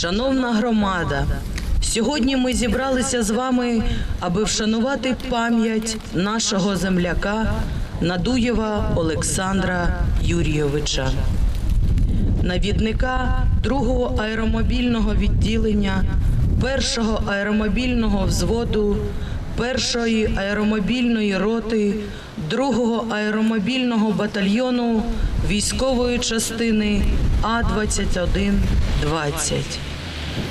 Шановна громада, сьогодні ми зібралися з вами, аби вшанувати пам'ять нашого земляка Надуєва Олександра Юрійовича, навідника другого аеромобільного відділення, першого аеромобільного взводу, першої аеромобільної роти, другого аеромобільного батальйону військової частини А-2120,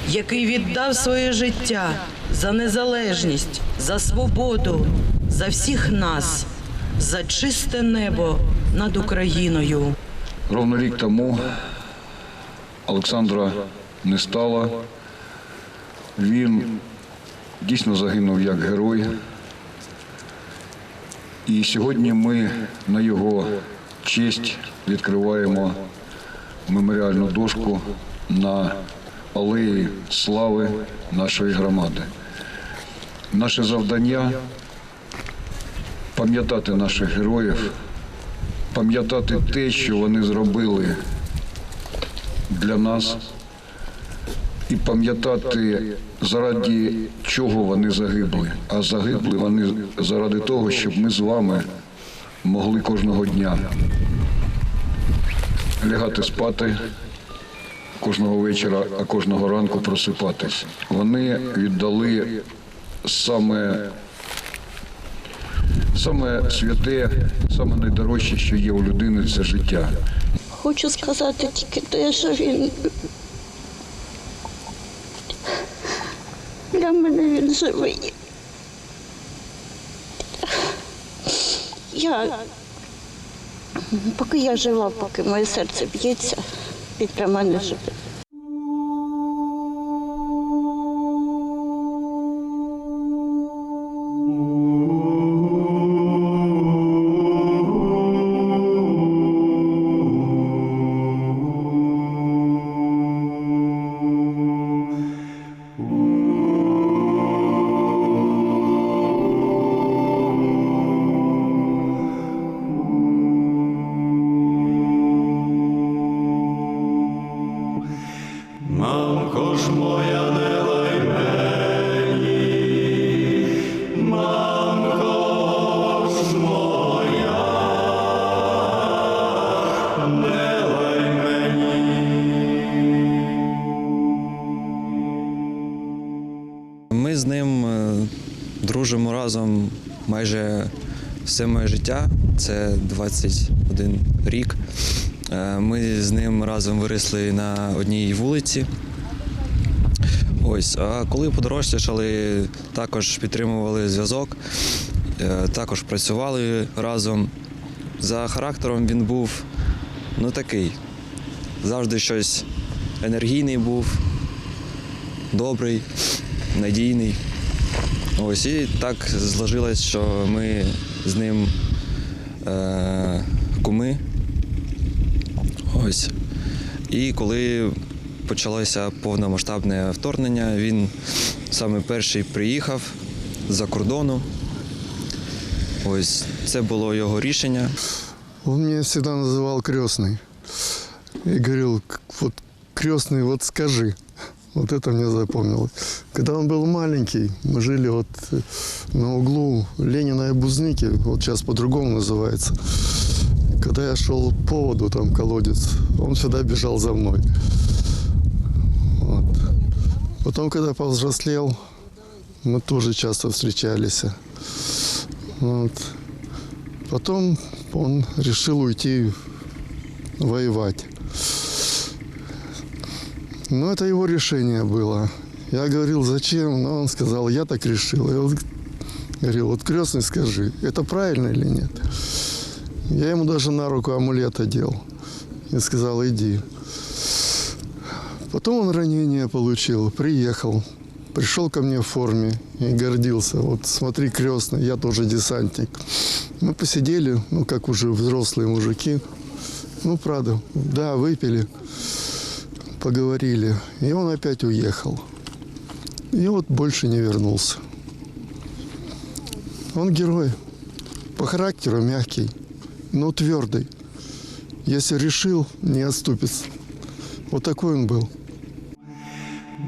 який віддав своє життя за незалежність, за свободу, за всіх нас, за чисте небо над Україною. Ровно рік тому Олександра не стало. Він дійсно загинув як герой. І сьогодні ми на його честь відкриваємо меморіальну дошку на алеї слави нашої громади. Наше завдання пам'ятати наших героїв, пам'ятати те, що вони зробили для нас, і пам'ятати, заради чого вони загибли. А загибли вони заради того, щоб ми з вами могли кожного дня лягати спати кожного вечора, а кожного ранку просипатись. Вони віддали саме Саме святе, саме найдорожче, що є у людини, це життя. Хочу сказати тільки те, що він для мене він живий. Я, поки я жива, поки моє серце б'ється, він для мене живий. Мамко моя, не лай мені. Ми з ним е, дружимо разом майже все моє життя. Це 21 рік. Е, Ми з ним разом виросли на одній вулиці. Ось, а коли подорослішали, також підтримували зв'язок, е, також працювали разом. За характером він був ну такий. Завжди щось енергійний був, добрий, надійний. Ось і так зложилось, що ми з ним е, куми. Ось. І коли почалося повномасштабне вторгнення, він саме перший приїхав з-за кордону. Ось це було його рішення. Он меня всегда называл крестный. И говорил, «К- вот крестный, вот скажи. Вот это мне запомнилось. Когда он был маленький, мы жили вот э, на углу Ленина и Бузники, вот сейчас по-другому называется. Когда я шел по воду, там колодец, он всегда бежал за мной. Потом, когда повзрослел, мы тоже часто встречались. Вот. Потом он решил уйти воевать. Но это его решение было. Я говорил, зачем? Но он сказал, я так решил. Я вот говорил, вот крестный скажи, это правильно или нет? Я ему даже на руку амулет одел. И сказал, иди. Потом он ранение получил, приехал. Пришел ко мне в форме и гордился. Вот смотри, крестный, я тоже десантник. Мы посидели, ну, как уже взрослые мужики. Ну, правда, да, выпили, поговорили. И он опять уехал. И вот больше не вернулся. Он герой. По характеру мягкий, но твердый. Если решил, не отступится. Вот такой он был.